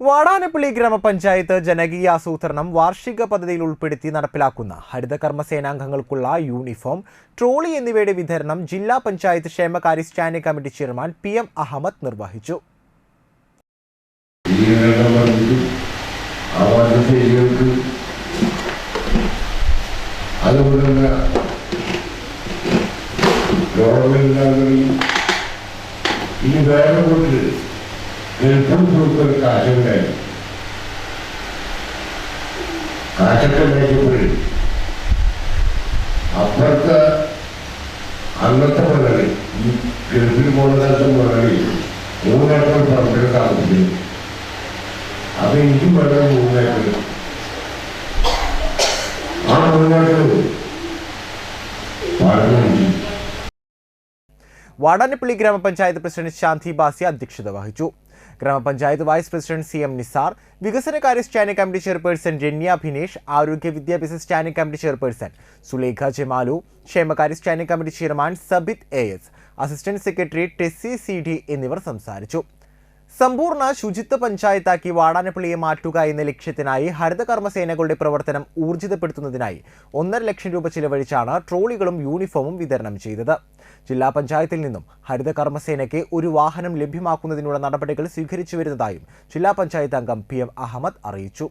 വാടാനപ്പള്ളി ഗ്രാമപഞ്ചായത്ത് ജനകീയ ആസൂത്രണം വാർഷിക പദ്ധതിയിൽ ഉൾപ്പെടുത്തി നടപ്പിലാക്കുന്ന ഹരിത കർമ്മസേനാംഗങ്ങൾക്കുള്ള യൂണിഫോം ട്രോളി എന്നിവയുടെ വിതരണം ജില്ലാ പഞ്ചായത്ത് ക്ഷേമകാര്യ standing committee chairman P M Ahmed നിർവഹിച്ചു. ഇനി निर्भुत होकर काजल है ರಾಜಕೀಯ ಅಪ್ಪತ್ತ ಅಲ್ಲತ್ತ ಮರಳಿ ಈ ಗಿರ್ಬಿಡಿ ಬೋಣದಂತ ಮರಳಿ ಮೂರ್ನಾಡ್ಕೊಂಡು ಬರ್ಬೇಕಾಗುತ್ತೆ ಅದು ಇದು ಮರಳಿ ಮೂರ್ನಾಡ್ಕೊಂಡು ಆ ಮೂರ್ನಾಡ್ വാടാനപ്പള്ളി ഗ്രാമപഞ്ചായത്ത് പ്രസിഡന്റ് ശാന്തി ബാസി അധ്യക്ഷത വഹിച്ചു. ഗ്രാമപഞ്ചായത്ത് vice president C M Nisar വികസനകാര്യ standing committee chairperson Ranya Bhinesh ആരോഗ്യ വിദ്യാഭ്യാസ standing committee chairperson Sulekha Jamalu ക്ഷേമകാര്യ standing committee chairman Sabith A S assistant secretary Tessy C D എന്നിവർ സംസാരിച്ചു. സമ്പൂർണ ശുചിത്വ പഞ്ചായത്താക്കി വാടാനപ്പള്ളിയെ മാറ്റുക എന്ന ലക്ഷ്യത്തിനായി ഹരിതകർമ്മസേനകളുടെ പ്രവർത്തനം ഊർജിതപ്പെടുത്തുന്നതിനായി ഒന്നര ലക്ഷം രൂപ ചിലവഴിച്ചാണ് ട്രോളികളും യൂണിഫോമും വിതരണം ചെയ്തത്. ജില്ലാ പഞ്ചായത്തിൽ നിന്നും ഹരിതകർമ്മസേനയ്ക്ക് ഒരു വാഹനം ലഭ്യമാക്കുന്നതിനുള്ള നടപടികൾ സ്വീകരിച്ചു വരുന്നതായും ജില്ലാ പഞ്ചായത്ത് അംഗം പി എം അഹമ്മദ് അറിയിച്ചു.